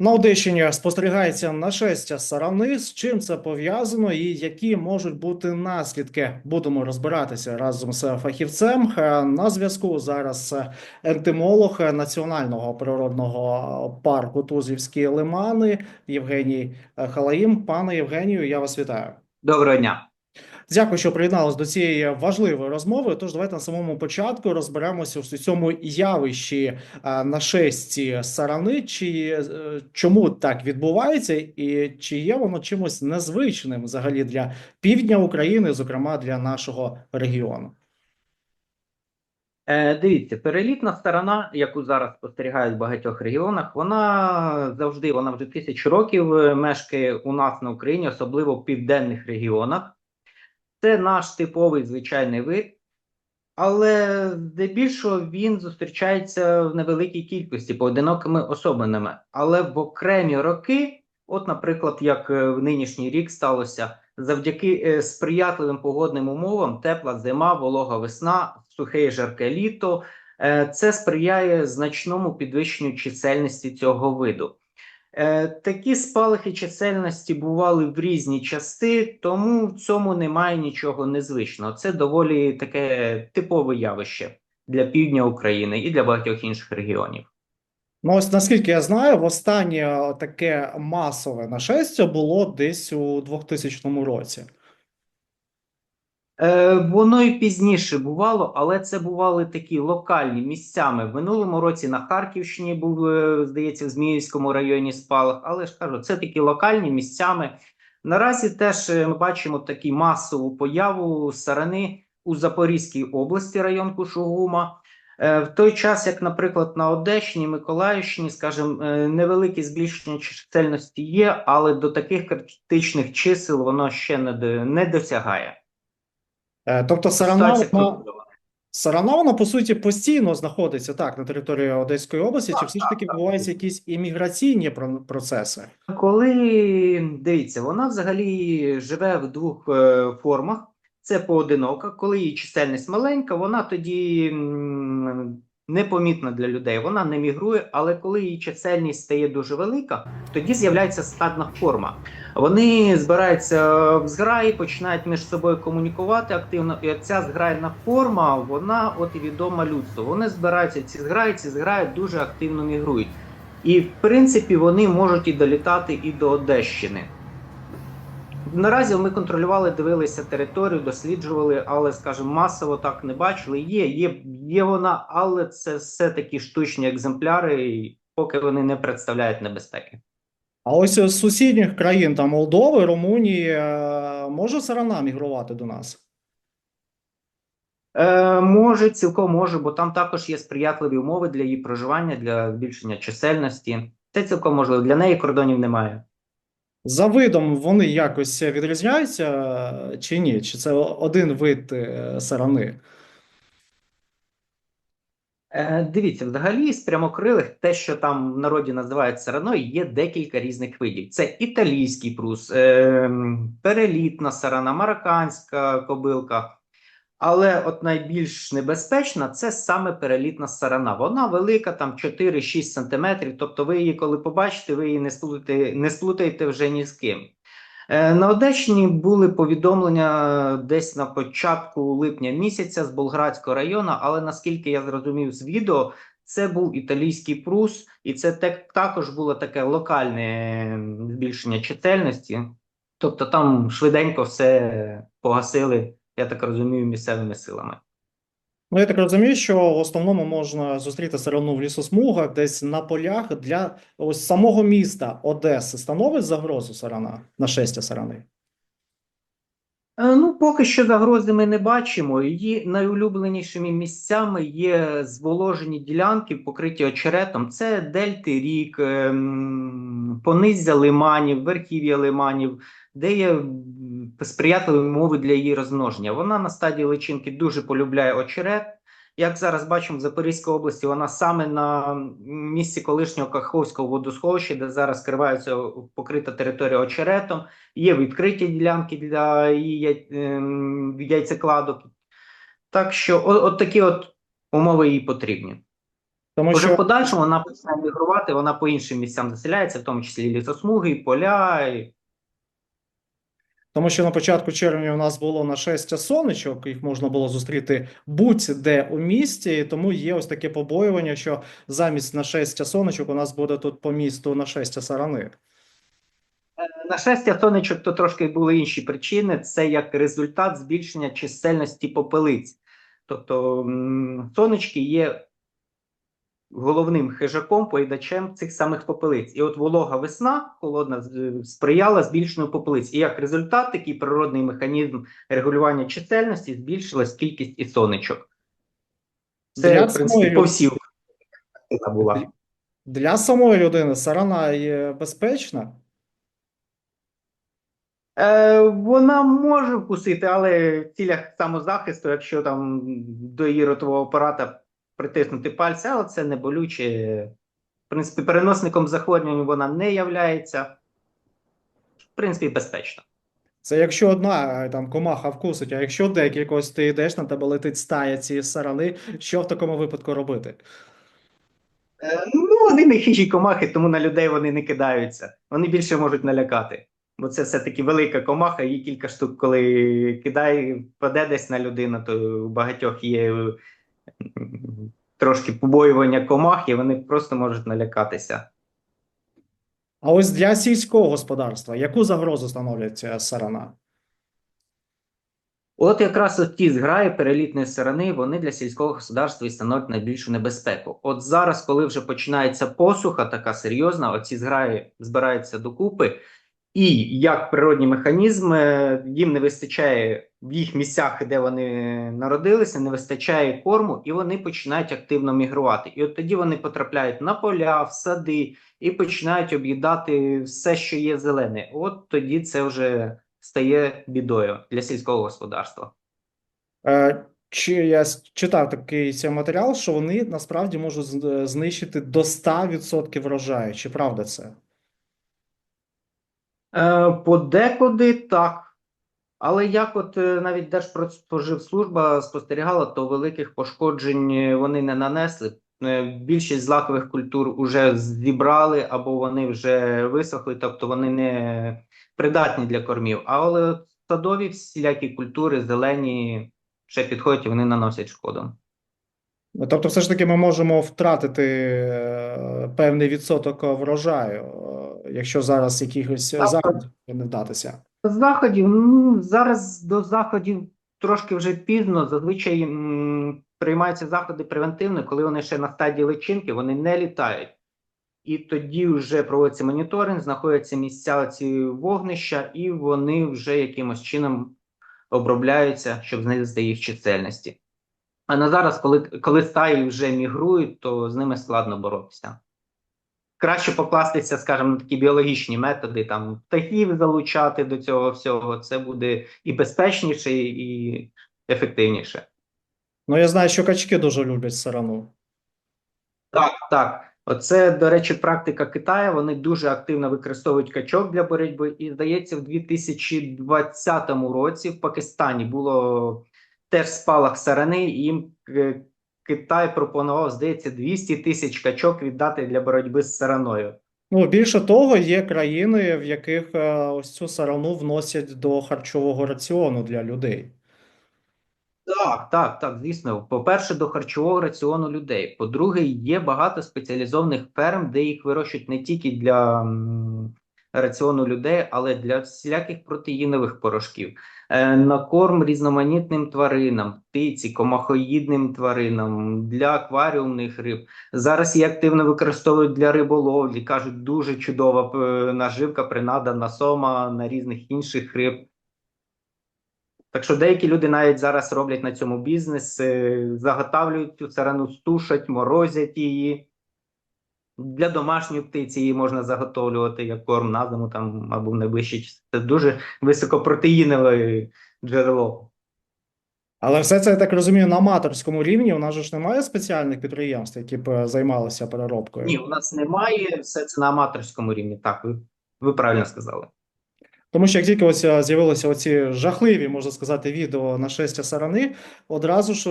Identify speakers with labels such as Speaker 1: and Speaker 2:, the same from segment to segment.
Speaker 1: На Одещині спостерігається нашестя сарани. З чим це пов'язано і які можуть бути наслідки? Будемо розбиратися разом з фахівцем. Е, На зв'язку зараз е, ентомолог Національного природного парку Тузівські лимани Євгеній Халаїм. Пане Євгенію, я вас вітаю.
Speaker 2: Доброго дня.
Speaker 1: Дякую, що приєдналися до цієї важливої розмови. Тож давайте на самому початку розберемося в цьому явищі а, нашесті сарани, чи е, чому так відбувається, і чи є воно чимось незвичним взагалі для півдня України, зокрема для нашого регіону.
Speaker 2: Е, дивіться, перелітна сторона, яку зараз спостерігають в багатьох регіонах, вона завжди, вона вже тисячу років е, мешкає у нас на Україні, особливо в південних регіонах. Це наш типовий звичайний вид, але здебільшого він зустрічається в невеликій кількості поодинокими особинами. Але в окремі роки, от, наприклад, як е, в нинішній рік сталося, завдяки е, сприятливим погодним умовам, тепла зима, волога весна, сухе і жарке літо, е, це сприяє значному підвищенню чисельності цього виду. Е, Такі спалахи чисельності бували в різні части, тому в цьому немає нічого незвичного. Це доволі таке типове явище для півдня України і для багатьох інших регіонів.
Speaker 1: Ну, ось наскільки я знаю, востаннє таке масове нашестя було десь у 2000 році.
Speaker 2: Е, воно і пізніше бувало, але це бували такі локальні місцями. В минулому році на Харківщині був, е, здається, в Зміївському районі спалах, але ж кажу, це такі локальні місцями. Наразі теж е, ми бачимо таку масову появу сарани у Запорізькій області, район Кушугума. Е, В той час, як, наприклад, на Одещині, Миколаївщині, скажімо, невелике збільшення чисельності є, але до таких критичних чисел воно ще не досягає.
Speaker 1: Е, Тобто сарана,
Speaker 2: Ситуація
Speaker 1: вона,
Speaker 2: кругова.
Speaker 1: сарана, вона, по суті, постійно знаходиться так на території Одеської області, чи все ж таки
Speaker 2: так, так.
Speaker 1: відбуваються якісь імміграційні процеси?
Speaker 2: Коли дивіться, вона взагалі живе в двох е, формах. Це поодинока, коли її чисельність маленька, вона тоді м, непомітна для людей, вона не мігрує, але коли її чисельність стає дуже велика, тоді з'являється стадна форма. Вони збираються в зграї, починають між собою комунікувати активно. І ця зграйна форма, вона от і відома людству. Вони збираються ці зграї, ці зграї дуже активно мігрують. І в принципі вони можуть і долітати і до Одещини. Наразі ми контролювали, дивилися територію, досліджували, але, скажімо, масово так не бачили. Є, є, є вона, але це все такі штучні екземпляри, поки вони не представляють небезпеки.
Speaker 1: А ось з сусідніх країн, там Молдови, Румунії, е, може сарана мігрувати до нас?
Speaker 2: Е, може, цілком може, бо там також є сприятливі умови для її проживання, для збільшення чисельності. Це цілком можливо. Для неї кордонів немає.
Speaker 1: За видом вони якось відрізняються е, чи ні? Чи це один вид е, сарани?
Speaker 2: Е, дивіться, взагалі з прямокрилих, те, що там в народі називають сараною, є декілька різних видів. Це італійський прус, е, перелітна сарана, марокканська кобилка. Але от найбільш небезпечна це саме перелітна сарана. Вона велика, там 4-6 сантиметрів. Тобто, ви її, коли побачите, ви її не сплутаєте, не сплутаєте вже ні з ким. Е, На Одещині були повідомлення десь на початку липня місяця з Болградського району, але наскільки я зрозумів з відео, це був італійський прус, і це так, також було таке локальне збільшення чисельності. Тобто там швиденько все погасили, я так розумію, місцевими силами.
Speaker 1: Ну, я так розумію, що в основному можна зустріти сарану в лісосмугах, десь на полях для ось самого міста Одеси становить загрозу сарана, нашестя сарани.
Speaker 2: Е, Ну, поки що загрози ми не бачимо. Її найулюбленішими місцями є зволожені ділянки, покриті очеретом. Це дельти рік, ем, понизя лиманів, верхів'я лиманів, де є сприятливі умови для її розмноження. Вона на стадії личинки дуже полюбляє очерет. Як зараз бачимо, в Запорізькій області вона саме на місці колишнього Каховського водосховища, де зараз скривається покрита територія очеретом. Є відкриті ділянки для її ем, яйцекладок. Так що, от, от такі от умови їй потрібні.
Speaker 1: Тому
Speaker 2: Уже в
Speaker 1: що
Speaker 2: подальшому вона починає мігрувати, вона по іншим місцям заселяється, в тому числі лісосмуги, поля. і-
Speaker 1: Тому що на початку червня у нас було нашестя сонечок, їх можна було зустріти будь-де у місті, тому є ось таке побоювання, що замість нашестя сонечок у нас буде тут по місту нашестя сарани.
Speaker 2: Нашестя сонечок то трошки були інші причини. Це як результат збільшення чисельності попелиць. Тобто сонечки є головним хижаком, поїдачем цих самих попелиць. І от волога весна, холодна, сприяла збільшенню попелиць. І як результат, такий природний механізм регулювання чисельності збільшилась кількість і сонечок. Це,
Speaker 1: Для
Speaker 2: в принципі,
Speaker 1: самої
Speaker 2: по
Speaker 1: люд-
Speaker 2: була.
Speaker 1: Для самої людини сарана є безпечна.
Speaker 2: Е, вона може вкусити, але в цілях самозахисту, якщо там до її ротового апарата притиснути пальці, але це не болюче. В принципі, переносником захворювань вона не являється. В принципі, безпечно.
Speaker 1: Це якщо одна е, там комаха вкусить, а якщо декілька ось ти йдеш, на тебе летить стая цієї сарани, що в такому випадку робити?
Speaker 2: Е, ну, вони не хижі комахи, тому на людей вони не кидаються. Вони більше можуть налякати. Бо це все-таки велика комаха, її кілька штук, коли кидає, впаде десь на людину, то у багатьох є трошки побоювання комах, і вони просто можуть налякатися.
Speaker 1: А ось для сільського господарства, яку загрозу становлять е, сарана?
Speaker 2: От якраз от ті зграї перелітної сторони, вони для сільського господарства і становлять найбільшу небезпеку. От зараз, коли вже починається посуха, така серйозна, оці зграї збираються докупи, і як природні механізми їм не вистачає в їх місцях, де вони народилися, не вистачає корму, і вони починають активно мігрувати. І от тоді вони потрапляють на поля, в сади і починають об'їдати все, що є зелене. От тоді це вже стає бідою для сільського господарства.
Speaker 1: Е, Чи я читав такий цей матеріал, що вони насправді можуть знищити до 100% врожаю. Чи правда це?
Speaker 2: Е, подекуди так. Але як от е, навіть Держпродспоживслужба спостерігала, то великих пошкоджень е, вони не нанесли. Більшість злакових культур вже зібрали або вони вже висохли, тобто вони не придатні для кормів. Але садові всілякі культури, зелені, ще підходять і вони наносять шкоду.
Speaker 1: Ну, Тобто, все ж таки, ми можемо втратити певний відсоток врожаю, е, якщо зараз якихось заходів не вдатися.
Speaker 2: Заходів, ну, зараз до заходів трошки вже пізно. Зазвичай м, приймаються заходи превентивно, коли вони ще на стадії личинки, вони не літають. І тоді вже проводиться моніторинг, знаходяться місця ці вогнища, і вони вже якимось чином обробляються, щоб знизити їх чисельності. А на зараз, коли, коли стаї вже мігрують, то з ними складно боротися. Краще покластися, скажімо, на такі біологічні методи, там птахів залучати до цього всього. Це буде і безпечніше, і ефективніше.
Speaker 1: Ну, я знаю, що качки дуже люблять сарану.
Speaker 2: Так, так. Оце, до речі, практика Китаю. Вони дуже активно використовують качок для боротьби. І здається, в 2020 році в Пакистані було теж спалах сарани, і їм е, Китай пропонував, здається, 200 тисяч качок віддати для боротьби з сараною.
Speaker 1: Ну, більше того, є країни, в яких е, ось цю сарану вносять до харчового раціону для людей.
Speaker 2: Так, так, так, звісно. По-перше, до харчового раціону людей. По-друге, є багато спеціалізованих ферм, де їх вирощують не тільки для раціону людей, але для всіляких протеїнових порошків. Е, на корм різноманітним тваринам, птиці, комахоїдним тваринам, для акваріумних риб. Зараз її активно використовують для риболовлі. Кажуть, дуже чудова е, наживка, принада на сома, на різних інших риб. Так що деякі люди навіть зараз роблять на цьому бізнес, е, заготавлюють цю царану, стушать, морозять її. Для домашньої птиці її можна заготовлювати як корм на зиму там або в найближчі часи. Це дуже високопротеїнове джерело.
Speaker 1: Але все це, я так розумію, на аматорському рівні. У нас же ж немає спеціальних підприємств, які б е, займалися переробкою.
Speaker 2: Ні, у нас немає все це на аматорському рівні. Так, ви, ви правильно сказали.
Speaker 1: Тому що як тільки ось е, з'явилися оці жахливі, можна сказати, відео нашестя сарани, одразу ж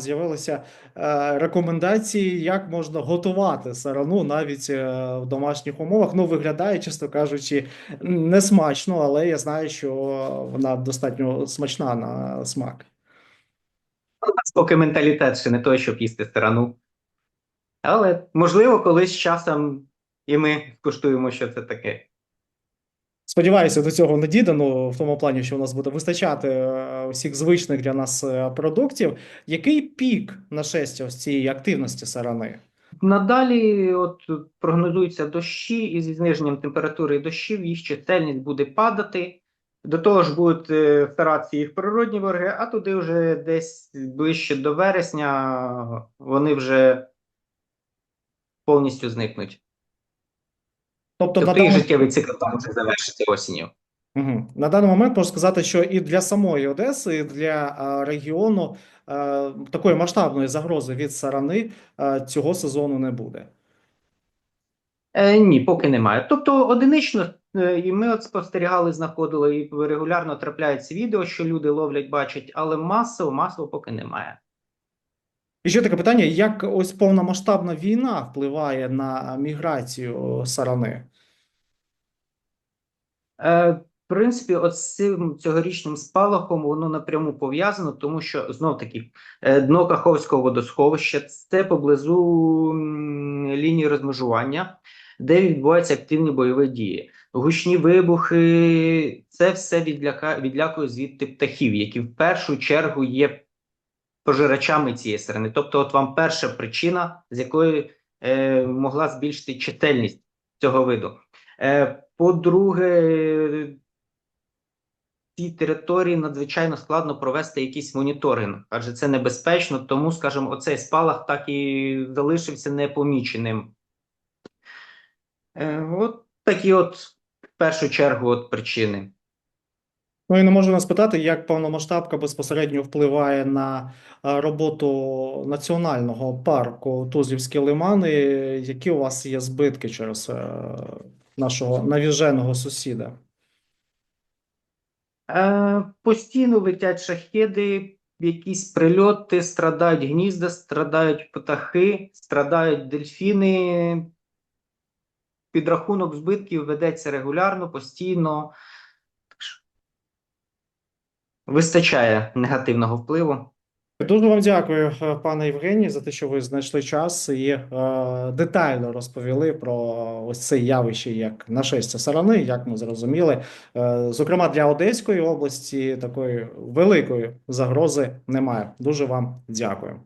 Speaker 1: з'явилися е, рекомендації, як можна готувати сарану навіть е, в домашніх умовах. Ну, виглядає, чесно кажучи, не смачно, але я знаю, що вона достатньо смачна на смак.
Speaker 2: Поки менталітет ще не той, щоб їсти сторону. Але можливо, колись з часом і ми скуштуємо, що це таке.
Speaker 1: Сподіваюся, до цього не дійде, ну в тому плані, що у нас буде вистачати е, усіх звичних для нас е, продуктів. Який пік нашестя ось цієї активності сарани?
Speaker 2: Надалі от прогнозуються дощі, і зі зниженням температури дощів їх чисельність буде падати. До того ж будуть е, старатися їх природні вороги, а туди вже десь ближче до вересня вони вже повністю зникнуть.
Speaker 1: Тобто, на
Speaker 2: Тобто їх
Speaker 1: даний,
Speaker 2: життєвий цикл там може завершити осінню.
Speaker 1: Мгм. на даний момент можна сказати, що і для самої Одеси, і для е, регіону е, такої масштабної загрози від сарани е, цього сезону не буде.
Speaker 2: Е, ні, поки немає. Тобто одинично, е, і ми от спостерігали, знаходили, і регулярно трапляються відео, що люди ловлять, бачать, але масово, масово поки немає.
Speaker 1: І ще таке питання: як ось повномасштабна війна впливає на міграцію сарани?
Speaker 2: Е, в принципі, от з цим цьогорічним спалахом воно напряму пов'язано, тому що знов таки е, дно Каховського водосховища це поблизу лінії розмежування, де відбуваються активні бойові дії. Гучні вибухи, це все відляка, відлякує звідти птахів, які в першу чергу є пожирачами цієї сирени. Тобто, от вам перша причина, з якої е, могла збільшити чисельність цього виду. Е, по-друге, цій території надзвичайно складно провести якийсь моніторинг, адже це небезпечно, тому, скажімо, оцей спалах так і залишився непоміченим. Е, от такі от, в першу чергу, от причини.
Speaker 1: Ну і не можу не спитати, як повномасштабка безпосередньо впливає на е, роботу національного парку Тузлівські лимани. Які у вас є збитки через е, нашого навіженого сусіда?
Speaker 2: Е, постійно летять шахеди, якісь прильоти, страдають гнізда, страдають птахи, страдають дельфіни. Підрахунок збитків ведеться регулярно, постійно. Вистачає негативного впливу.
Speaker 1: Дуже вам дякую, е, пане Євгенію, за те, що ви знайшли час і е, детально розповіли про ось це явище, як нашестя сарани, як ми зрозуміли. Е, зокрема, для Одеської області такої великої загрози немає. Дуже вам дякую.